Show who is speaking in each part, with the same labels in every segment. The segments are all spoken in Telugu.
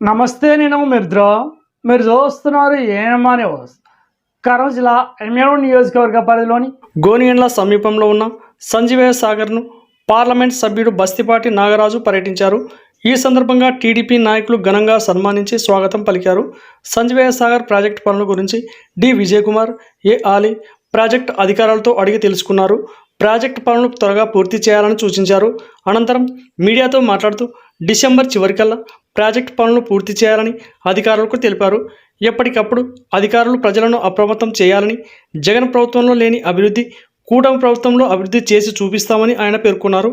Speaker 1: నమస్తే నేను మిత్ర మీరు చూస్తున్నారు ఏమా కరం జిల్లా ఎమ్మెల్యే నియోజకవర్గ పరిధిలోని
Speaker 2: గోనిగండ్ల సమీపంలో ఉన్న సంజీవయ సాగర్ను పార్లమెంట్ సభ్యుడు బస్తిపాటి నాగరాజు పర్యటించారు. ఈ సందర్భంగా టీడీపీ నాయకులు ఘనంగా సన్మానించి స్వాగతం పలికారు. సంజీవయ సాగర్ ప్రాజెక్టు పనుల గురించి D Vijayakumar A Ali project అధికారులతో అడిగి తెలుసుకున్నారు. ప్రాజెక్టు పనులు త్వరగా పూర్తి చేయాలని సూచించారు. అనంతరం మీడియాతో మాట్లాడుతూ డిసెంబర్ చివరికల్లా ప్రాజెక్టు పనులు పూర్తి చేయాలని అధికారులకు తెలిపారు. ఎప్పటికప్పుడు అధికారులు ప్రజలను అప్రమత్తం చేయాలని జగన్ ప్రభుత్వంలో లేని అభివృద్ధి కూటమి ప్రభుత్వంలో అభివృద్ధి చేసి చూపిస్తామని ఆయన పేర్కొన్నారు.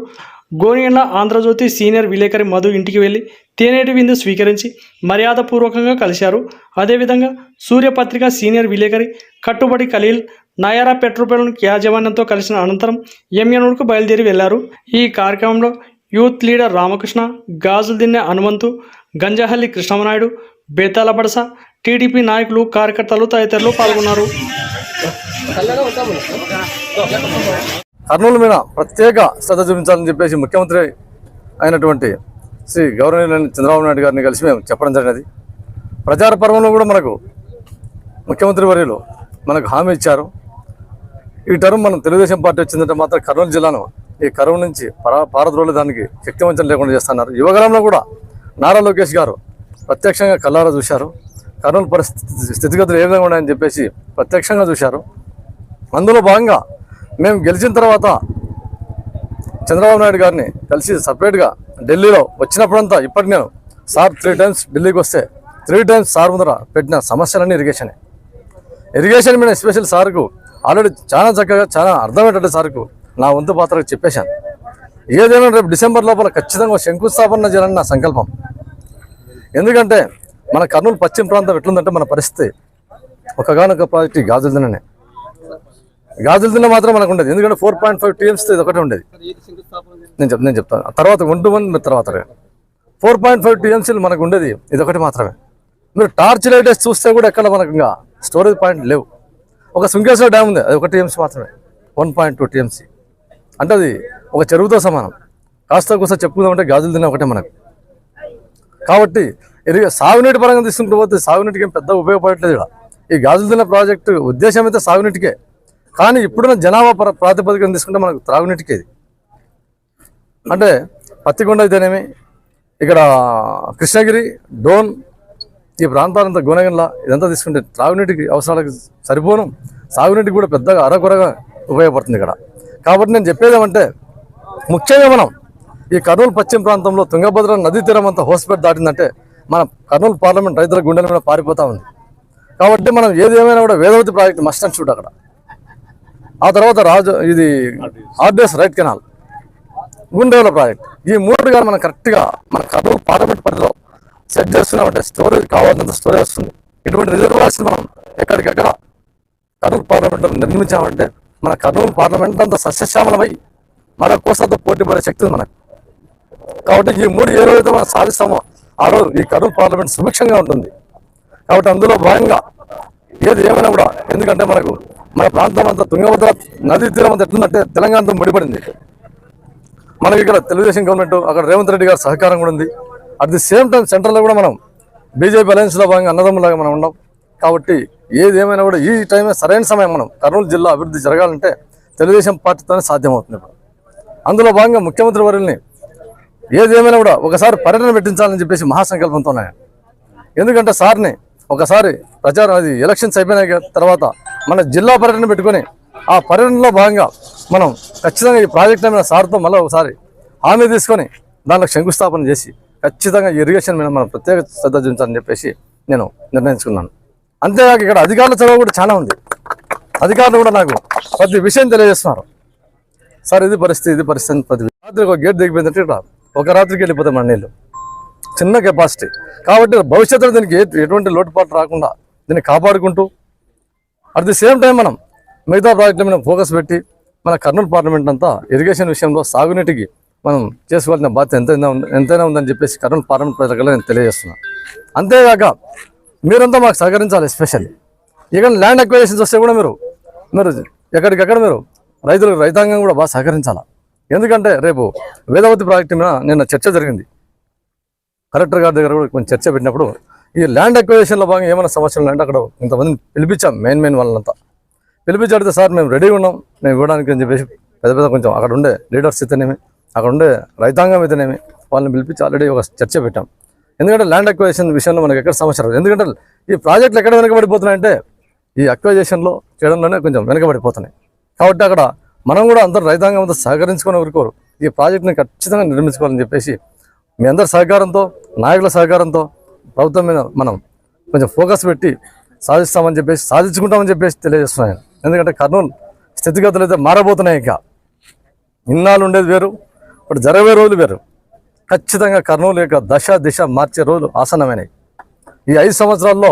Speaker 2: గోనియండ్ల ఆంధ్రజ్యోతి సీనియర్ విలేకరి మధు ఇంటికి వెళ్ళి తేనేటి విందు స్వీకరించి మర్యాదపూర్వకంగా కలిశారు. అదేవిధంగా సూర్యపత్రిక సీనియర్ విలేకరి కట్టుబడి ఖలీల్ నాయారా పెట్రోల్ యాజమాన్యంతో కలిసిన అనంతరం ఎంఎనూరుకు బయలుదేరి వెళ్ళారు. ఈ కార్యక్రమంలో youth leader Ramakrishna Gajuldinne Hanumanthu Ganjahalli Krishnamanaidu Betala Badasa TDP నాయకులు కార్యకర్తలు తదితరులు పాల్గొన్నారు.
Speaker 3: కర్నూలు మీద ప్రత్యేక శ్రద్ధ చూపించాలని చెప్పేసి ముఖ్యమంత్రి అయినటువంటి శ్రీ గౌరవనీయులైన చంద్రబాబు నాయుడు గారిని కలిసి మేము చెప్పడం జరిగినది. ప్రచార పర్వంలో కూడా మనకు ముఖ్యమంత్రి వర్యులు మనకు హామీ ఇచ్చారు. ఈ టర్మ్ మనం తెలుగుదేశం పార్టీ వచ్చిందంటే మాత్రం కర్నూలు జిల్లాను ఈ కరువు నుంచి పరా పారద్రోలే దానికి శక్తివంచన లేకుండా చేస్తున్నారు. యువగలంలో కూడా నారా లోకేష్ గారు ప్రత్యక్షంగా కల్లారా చూశారు. కర్నూలు పరిస్థితి స్థితిగతులు ఏ విధంగా ఉన్నాయని చెప్పేసి ప్రత్యక్షంగా చూశారు. అందులో భాగంగా మేము గెలిచిన తర్వాత చంద్రబాబు నాయుడు గారిని కలిసి సపరేట్గా ఢిల్లీలో వచ్చినప్పుడంతా ఇప్పటి నేను సార్ త్రీ టైమ్స్ ఢిల్లీకి వస్తే త్రీ టైమ్స్ సార్ ముందర పెట్టిన సమస్యలన్నీ ఇరిగేషనే. ఇరిగేషన్ మీద ఎస్పెషల్ సార్కు ఆల్రెడీ చాలా చక్కగా చాలా అర్థమయ్యేటట్టు సార్కు నా వంతు పాత్రకు చెప్పేశాను. ఏదైనా రేపు డిసెంబర్ లోపల ఖచ్చితంగా శంకుస్థాపన చేయాలని నా సంకల్పం. ఎందుకంటే మన కర్నూలు పశ్చిమ ప్రాంతం ఎట్లుందంటే మన పరిస్థితి ఒకగానొక ప్రాజెక్ట్ ఈ గాజులదిననే గాజులదిన మాత్రం మనకు ఉండేది. ఎందుకంటే ఫోర్ పాయింట్ ఫైవ్ టీఎంసీ ఇది ఒకటే ఉండేది. నేను చెప్ నేను చెప్తాను తర్వాత వన్ టు వన్ తర్వాత ఫోర్ పాయింట్ ఫైవ్ టీఎంసీలు మనకు ఉండేది. ఇది ఒకటి మాత్రమే. మీరు టార్చ్ లైట్ చూస్తే కూడా ఎక్కడ మనకు ఇంకా స్టోరేజ్ పాయింట్ లేవు. ఒక సుంకేశ్వర డ్యామ్ ఉంది అది ఒక టీఎంసీ మాత్రమే. One point two TMC. అంటే అది ఒక చెరువుతో సమానం. కాస్త కూస్త చెప్పుకుందామంటే గాజులు తిన్న ఒకటే మనకు. కాబట్టి ఎరిగే సాగునీటి పరంగా తీసుకుంటూ పోతే సాగునీటికి ఏం పెద్ద ఉపయోగపడట్లేదు ఇక్కడ. ఈ గాజులు తిన్న ప్రాజెక్టు ఉద్దేశం అయితే సాగునీటికే. కానీ ఇప్పుడున్న జనాభా ప్రాతిపదికన తీసుకుంటే మనకు త్రాగునీటికి ఇది. అంటే పత్తికొండ అయితేనేమి ఇక్కడ కృష్ణగిరి డోన్ ఈ ప్రాంతాలంతా గుణగండ్ల ఇదంతా తీసుకుంటే త్రాగునీటికి అవసరాలకు సరిపోను. సాగునీటికి కూడా పెద్దగా అరకొరగా ఉపయోగపడుతుంది ఇక్కడ. కాబట్టి నేను చెప్పేది ఏమంటే ముఖ్యంగా మనం ఈ కర్నూలు పశ్చిమ ప్రాంతంలో తుంగభద్ర నదీ తీరం అంతా హోస్పేట్ దాటిందంటే మన కర్నూలు పార్లమెంట్ రైతుల గుండెల మీద పారిపోతా ఉంది. కాబట్టి మనం ఏది ఏమైనా కూడా Vedavathi project must and shoot అక్కడ. ఆ తర్వాత రాజు ఇది ఆర్డీఎస్ రైట్ కెనాల్ గుండెల ప్రాజెక్ట్. ఈ మూడు కానీ మనం కరెక్ట్గా మన కర్నూలు పార్లమెంట్ పరిధిలో సెట్ చేస్తున్నామంటే స్టోరేజ్ కావాల్సినంత స్టోరేజ్ వస్తుంది. ఇటువంటి రిజర్వాయర్స్ మనం ఎక్కడికక్కడ కర్నూలు పార్లమెంట్ నిర్మించామంటే మన కర్నూలు పార్లమెంట్ అంత సస్యశ్యామలమై మన కోసంతో పోటీ పడే శక్తి ఉంది మనకు. కాబట్టి ఈ మూడు ఏ రోజు మనం సాధిస్తామో ఆ రోజు ఈ కర్నూలు పార్లమెంట్ సుభిక్షంగా ఉంటుంది. కాబట్టి అందులో భాగంగా ఏది ఏమైనా కూడా ఎందుకంటే మనకు మన ప్రాంతం అంతా తుంగభద్ర నదీ తీరం అంతా ఎట్లుందంటే తెలంగాణతో ముడిపడింది. మనకి ఇక్కడ తెలుగుదేశం గవర్నమెంట్ అక్కడ రేవంత్ రెడ్డి గారి సహకారం కూడా ఉంది. అట్ ది సేమ్ టైం సెంట్రల్లో కూడా మనం బీజేపీ అలయన్స్లో భాగంగా అన్నదమ్ములాగా మనం ఉన్నాం. కాబట్టి ఏది ఏమైనా కూడా ఈ టైమే సరైన సమయం మనం కర్నూలు జిల్లా అభివృద్ధి జరగాలంటే తెలుగుదేశం పార్టీతోనే సాధ్యమవుతుంది ఇప్పుడు. అందులో భాగంగా ముఖ్యమంత్రి వర్యుల్ని ఏది ఏమైనా కూడా ఒకసారి పర్యటన పెట్టించాలని చెప్పేసి మహాసంకల్పంతో ఉన్నాయి? ఎందుకంటే సార్ని ఒకసారి ప్రచారం అది ఎలక్షన్స్ అయిపోయిన తర్వాత మన జిల్లా పర్యటన పెట్టుకొని ఆ పర్యటనలో భాగంగా మనం ఖచ్చితంగా ఈ ప్రాజెక్ట్ మీద సార్తో మళ్ళీ ఒకసారి హామీ తీసుకొని దాంట్లో శంకుస్థాపన చేసి ఖచ్చితంగా ఇరిగేషన్ మీద మనం ప్రత్యేక శ్రద్ధ చూపించాలని చెప్పేసి నేను నిర్ణయించుకున్నాను. అంతేకాక ఇక్కడ అధికారుల చదువు కూడా చాలా ఉంది. అధికారులు కూడా నాకు ప్రతి విషయం తెలియజేస్తున్నారు. సార్ ఇది పరిస్థితి ఇది పరిస్థితి ప్రతి రాత్రి ఒక గేట్ దిగిపోయిందంటే ఇక్కడ ఒక రాత్రికి వెళ్ళిపోతాం మన నీళ్ళు చిన్న కెపాసిటీ కాబట్టి భవిష్యత్తులో దీనికి ఎటువంటి లోటుపాటు రాకుండా దీన్ని కాపాడుకుంటూ అట్ ది సేమ్ టైం మనం మిగతా ప్రాజెక్టుల మీద ఫోకస్ పెట్టి మన కర్నూలు పార్లమెంట్ అంతా ఇరిగేషన్ విషయంలో సాగునీటికి మనం చేసుకోవాల్సిన బాధ్యత ఎంతైనా ఉంది ఎంతైనా ఉందని చెప్పేసి కర్నూలు పార్లమెంట్ ప్రజలకు నేను తెలియజేస్తున్నాను అంతేగాక మీరంతా మాకు సహకరించాలి ఎస్పెషల్లీ ఇక్కడ ల్యాండ్ అక్వైజేషన్స్ వస్తే కూడా మీరు మీరు ఎక్కడికక్కడ మీరు రైతులకు రైతాంగం కూడా బాగా సహకరించాలి? ఎందుకంటే రేపు వేదవతి ప్రాజెక్టు మీద నిన్న చర్చ జరిగింది. కలెక్టర్ గారి దగ్గర కూడా కొంచెం చర్చ పెట్టినప్పుడు ఈ ల్యాండ్ అక్వైజేషన్లో భాగంగా ఏమైనా సమస్యలు ఉన్నాయంటే అక్కడ ఇంతమందిని పిలిపించాం మెయిన్ మెయిన్ వాళ్ళంతా. పిలిపించి అడిగితే సార్ మేము రెడీగా ఉన్నాం మేము ఇవ్వడానికి అని చెప్పేసి పెద్ద పెద్ద కొంచెం అక్కడ ఉండే లీడర్స్ అయితేనేమి అక్కడ ఉండే రైతాంగం అయితేనేమి వాళ్ళని పిలిపించి ఆల్రెడీ ఒక చర్చ పెట్టాం. ఎందుకంటే ల్యాండ్ అక్విజిషన్ విషయంలో మనకి ఎక్కడ సమస్య రాదు. ఎందుకంటే ఈ ప్రాజెక్టులు ఎక్కడ వెనకబడిపోతున్నాయంటే ఈ అక్వజేషన్లో చేయడంలోనే కొంచెం వెనకబడిపోతున్నాయి. కాబట్టి అక్కడ మనం కూడా అందరూ రైతాంగం అంతా సహకరించుకొని ఊరుకోరు. ఈ ప్రాజెక్టుని ఖచ్చితంగా నిర్మించుకోవాలని చెప్పేసి మీ అందరి సహకారంతో నాయకుల సహకారంతో ప్రభుత్వం మీద మనం కొంచెం ఫోకస్ పెట్టి సాధిస్తామని చెప్పేసి సాధించుకుంటామని చెప్పేసి తెలియజేస్తున్నాను. ఎందుకంటే కర్నూలు స్థితిగతులు అయితే మారబోతున్నాయి ఇంకా. ఇన్నాళ్ళు ఉండేది వేరు ఇప్పుడు జరగబోయే రోజులు వేరు. ఖచ్చితంగా కర్నూలు యొక్క దశ దిశ మార్చే రోజులు ఆసన్నమైనవి. ఈ ఐదు సంవత్సరాల్లో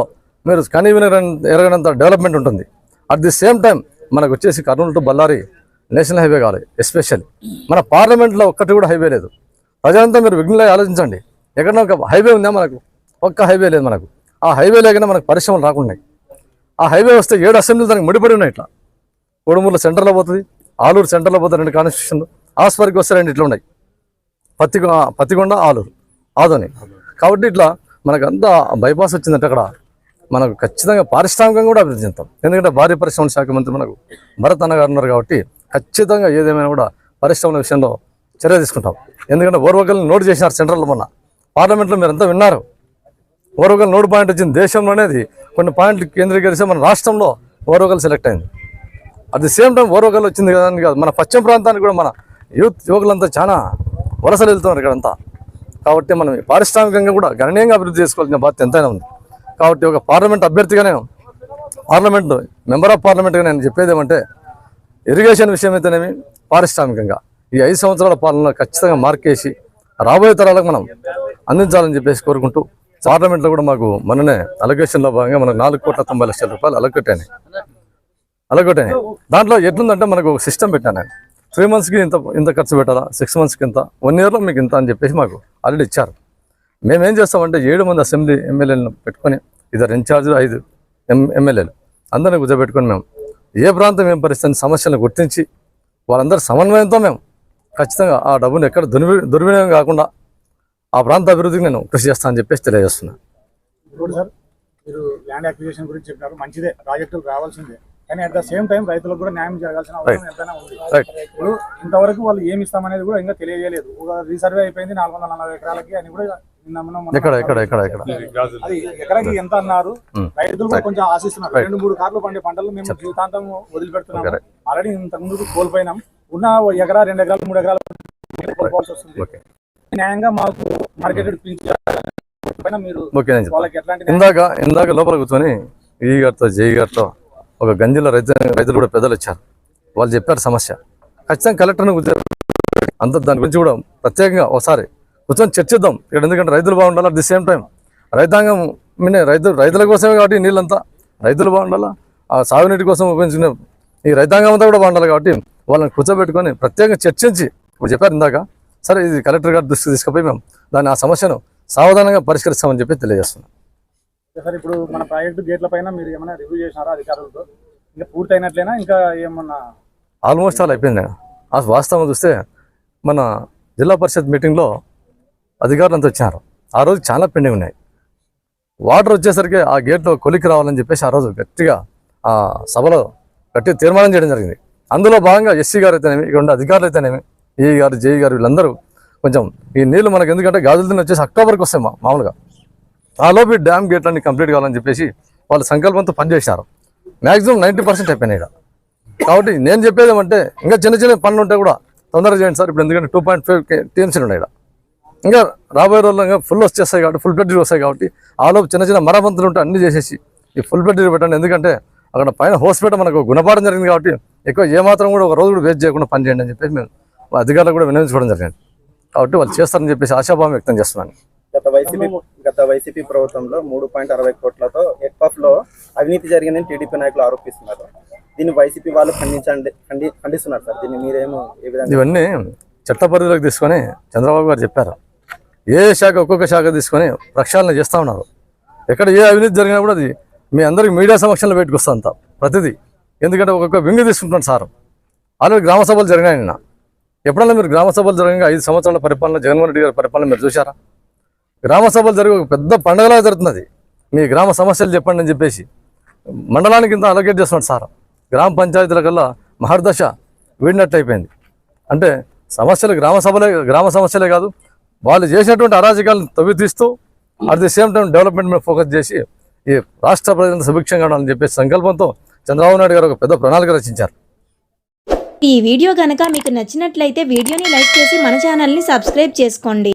Speaker 3: మీరు కనీవిన ఎరగనంత డెవలప్మెంట్ ఉంటుంది. అట్ ది సేమ్ టైం మనకు వచ్చేసి Kurnool to Ballari national highway కావాలి ఎస్పెషల్లీ. మన పార్లమెంట్లో ఒక్కటి కూడా హైవే లేదు. ప్రజలంతా మీరు విఘ్నులై ఆలోచించండి. ఎక్కడన్నా ఒక హైవే ఉందా మనకు? ఒక్క హైవే లేదు మనకు. ఆ హైవే లేకనే మనకు పరిశ్రమలు రాకున్నాయి ఆ హైవే వస్తే ఏడు అసెంబ్లీలు దానికి ముడిపడి ఉన్నాయి ఇట్లా. కోడుమూరులో సెంటర్లో పోతుంది ఆలూరు సెంటర్లో పోతుంది రెండు కాన్స్టిట్యూషన్లు. ఆస్పరికి వస్తే రెండు ఇట్లా ఉన్నాయి. పత్తి పత్తికొండ ఆలూరు ఆదోని. కాబట్టి ఇట్లా మనకు అంతా బైపాస్ వచ్చిందంటే అక్కడ మనకు ఖచ్చితంగా పారిశ్రామికంగా కూడా అభివృద్ధి చెందుతాం. ఎందుకంటే భారీ పరిశ్రమల శాఖ మంత్రి మనకు భరత్ అన్నగారు ఉన్నారు కాబట్టి ఖచ్చితంగా ఏదేమైనా కూడా పరిశ్రమల విషయంలో చర్య తీసుకుంటాం. ఎందుకంటే ఓర్వకల్ని నోటు చేసినారు సెంట్రల్ మొన్న. పార్లమెంట్లో మీరు అంతా విన్నారు ఓర్వకల్ నోటు పాయింట్ వచ్చింది. దేశంలోనేది కొన్ని పాయింట్లు కేంద్రీకరిస్తే మన రాష్ట్రంలో ఓర్వకల్ సెలెక్ట్ అయింది. At the same time Orvakal వచ్చింది కదా కాదు. మన పశ్చిమ ప్రాంతానికి కూడా మన యూత్ యువకులంతా చాలా వలసలు వెళ్తున్నారు ఇక్కడంతా. కాబట్టి మనం పారిశ్రామికంగా కూడా గణనీయంగా అభివృద్ధి చేసుకోవాల్సిన బాధ్యత ఎంతైనా ఉంది. కాబట్టి ఒక పార్లమెంట్ అభ్యర్థిగా నేను పార్లమెంట్ మెంబర్ ఆఫ్ పార్లమెంట్గా నేను చెప్పేది ఏమంటే ఇరిగేషన్ విషయం అయితేనేమి పారిశ్రామికంగా. ఈ ఐదు సంవత్సరాల పాలనలో ఖచ్చితంగా మార్కేసి రాబోయే తరాలకు మనం అందించాలని చెప్పేసి కోరుకుంటూ పార్లమెంట్లో కూడా మాకు మననే అలొకేషన్లో భాగంగా మనకు నాలుగు కోట్ల తొంభై లక్షల రూపాయలు అలొకేట్ అయినాయి. అలొకేట్ అయినాయి. దాంట్లో ఎట్లుందంటే మనకు ఒక సిస్టమ్ పెట్టాను నేను. త్రీ మంత్స్కి ఇంత ఇంత ఖర్చు పెట్టాలా? సిక్స్ మంత్స్కి ఇంత? వన్ ఇయర్లో మీకు ఇంత అని చెప్పేసి మాకు ఆల్రెడీ ఇచ్చారు. మేమేం చేస్తామంటే ఏడు మంది అసెంబ్లీ ఎమ్మెల్యేలను పెట్టుకొని ఇద్దరు ఇన్ఛార్జీలు ఐదు ఎం ఎమ్మెల్యేలు. అందరిని కూర్చోబెట్టుకొని మేము ఏ ప్రాంతం ఏం పరిస్థితి సమస్యలను గుర్తించి వాళ్ళందరూ సమన్వయంతో మేము ఖచ్చితంగా ఆ డబ్బును ఎక్కడ దుర్వి దుర్వినియోగం కాకుండా ఆ ప్రాంత అభివృద్ధికి నేను కృషి చేస్తానని చెప్పేసి తెలియజేస్తున్నాను
Speaker 4: ఇప్పుడు సార్ మీరు ల్యాండ్ అక్విజిషన్ గురించి చెప్పినారు. మంచిదే. ప్రాజెక్టులు రావాల్సిందే. కానీ అట్ ద సేమ్ టైం రైతులకు కూడా న్యాయం జరగాల్సిన అవసరం ఎంతైనా ఉంది. ఇప్పుడు ఇంతవరకు వాళ్ళు ఏమి ఇస్తామనేది కూడా ఇంకా తెలియజేయలేదు. ఒక రీసర్వే అయిపోయింది నాలుగు వందల నలభై ఎకరాలకి అని కూడా అది ఎకరాకి ఎంత అన్నారు?
Speaker 3: ఉమ్.
Speaker 4: రైతులు కూడా కొంచెం ఆశిస్తున్నారు. రెండు మూడు కార్లు పండే పంటలు మేము జీవితాంతం
Speaker 3: right.
Speaker 4: ఆల్రెడీ ఇంతకు ముందు కోల్పోయినాం. ఉన్న ఎకరా రెండు ఎకరాలు మూడు ఎకరాలు కోల్పోవాల్సి వస్తుంది. న్యాయంగా మాకు మార్కెట్ పైన మీరు
Speaker 3: ఇందాక ఇందాక లోపల కూర్చొని ఈ గారితో జై గారితో ఒక గంజిలో రైతు రైతులు కూడా పెద్దలు వచ్చారు. వాళ్ళు చెప్పారు సమస్య. ఖచ్చితంగా కలెక్టర్ని అంత దాని గురించి కూడా ప్రత్యేకంగా ఒకసారి కూర్చొని చర్చిద్దాం. ఇక్కడ ఎందుకంటే రైతులు బాగుండాలి అట్ ది సేమ్ టైం. రైతాంగం మినే రైతు రైతుల కోసమే కాబట్టి నీళ్ళంతా. రైతులు బాగుండాలా? ఆ సాగునీటి కోసం ఉపయోగించుకునే ఈ రైతాంగం అంతా కూడా బాగుండాలి కాబట్టి వాళ్ళని కూర్చోబెట్టుకొని ప్రత్యేకంగా చర్చించి ఇప్పుడు చెప్పారు ఇందాక. సరే ఇది కలెక్టర్ గారి దృష్టికి తీసుకుపోయి మేము దాన్ని ఆ సమస్యను సావధానంగా పరిష్కరిస్తామని చెప్పి తెలియజేస్తున్నాం.
Speaker 4: సార్ ఇప్పుడు మన ప్రాజెక్టు గేట్ల పైన మీరు ఏమైనా రివ్యూ చేసినారా అధికారులతో? ఇంకా పూర్తయినట్లేనా? ఇంకా ఏమన్నా
Speaker 3: ఆల్మోస్ట్ అలా అయిపోయింది ఆ వాస్తవం చూస్తే మన జిల్లా పరిషత్ మీటింగ్లో అధికారులు అంతా వచ్చారు ఆ రోజు చాలా పెండింగ్ ఉన్నాయి. వాటర్ వచ్చేసరికి ఆ గేట్లో కొలికి రావాలని చెప్పేసి ఆ రోజు గట్టిగా ఆ సభలో గట్టి తీర్మానం చేయడం జరిగింది. అందులో భాగంగా ఎస్సీ గారు అయితేనేమి ఇక్కడ ఉండే అధికారులు అయితేనేమి ఏ గారు జేఈ గారు వీళ్ళందరూ కొంచెం ఈ నీళ్ళు మనకు ఎందుకంటే గాజుల దిన వచ్చేసి అక్టోబర్కి వస్తాయి మామూలుగా. ఆ డ్యామ్ గేట్లన్నీ కంప్లీట్ కావాలని చెప్పేసి వాళ్ళు సంకల్పంతో పనిచేసినారు మ్యాక్సిమం నైంటీ పర్సెంట్ అయిపోయినాయి ఇక్కడ కాబట్టి నేను చెప్పేది ఏమంటే ఇంకా చిన్న చిన్న పనులు ఉంటే కూడా తొందరగా చేయండి సార్. ఇప్పుడు ఎందుకంటే టూ పాయింట్ ఫైవ్ టీఎంసీలు ఉన్నాయి ఇక్కడ ఇంకా రాబోయే రోజుల్లో ఇంకా ఫుల్ వచ్చేస్తాయి కాబట్టి ఫుల్ ప్లేట్ వస్తాయి కాబట్టి ఆ చిన్న చిన్న మరమంతులు ఉంటే అన్ని చేసేసి ఈ ఫుల్ ప్లేట్ పెట్టండి. ఎందుకంటే అక్కడ పైన హోస్పిటల్ మనకు గుణపాఠం జరిగింది కాబట్టి ఎక్కువ ఏమాత్రం కూడా ఒక రోజు కూడా వేస్ట్ చేయకుండా పని చేయండి అని చెప్పేసి మేము అధికారులు అధికారులకు కూడా వినియోగించుకోవడం జరిగింది. కాబట్టి వాళ్ళు చేస్తారని చెప్పేసి ఆశాభావం వ్యక్తం చేస్తున్నాను.
Speaker 5: గత వైసీపీ గత వైసీపీ ప్రభుత్వంలో మూడు పాయింట్ అరవై కోట్లతో ఎక్పాఫ్లో అవినీతి జరిగిందని టీడీపీ నాయకులు ఆరోపిస్తున్నారు. దీన్ని వైసీపీ వాళ్ళు ఖండించండి ఖండి ఖండిస్తున్నారు సార్. దీన్ని మీరేమో ఏ విధంగా
Speaker 3: ఇవన్నీ చట్ట పరిధిలోకి తీసుకొని చంద్రబాబు గారు చెప్పారు. ఏ శాఖ ఒక్కొక్క శాఖ తీసుకొని ప్రక్షాళన చేస్తూ ఉన్నారు. ఎక్కడ ఏ అవినీతి జరిగినా కూడా అది మీ అందరికి మీడియా సమక్షంలో పెట్టుకొస్తా అంత ప్రతిదీ. ఎందుకంటే ఒక్కొక్క వింగ్ తీసుకుంటున్నాడు సార్. ఆల్రెడీ గ్రామ సభలు జరిగినాయి నిన్న. ఎప్పుడన్నా మీరు గ్రామ సభలు జరిగిన ఐదు సంవత్సరాల పరిపాలన జగన్మోహన్ రెడ్డి గారి పరిపాలన మీరు చూశారా? గ్రామ సభలు జరిగే ఒక పెద్ద పండగలా జరుగుతున్నది. మీ గ్రామ సమస్యలు చెప్పండి అని చెప్పేసి మండలానికి ఇంత అలొకేట్ చేస్తున్నాడు సార్. గ్రామ పంచాయతీల కల్లా మహర్దశ వీడినట్టు అయిపోయింది. అంటే సమస్యలు గ్రామ సభలే గ్రామ సమస్యలే కాదు వాళ్ళు చేసినటువంటి అరాజకాలను తవ్వితీస్తూ at the same time development మీద ఫోకస్ చేసి ఈ రాష్ట్ర ప్రజలను సుభిక్షంగా ఉండాలని చెప్పేసి సంకల్పంతో చంద్రబాబు నాయుడు గారు ఒక పెద్ద ప్రణాళిక రచించారు.
Speaker 6: ఈ వీడియో కనుక మీకు నచ్చినట్లయితే వీడియోని లైక్ చేసి మన ఛానల్ని సబ్స్క్రైబ్ చేసుకోండి.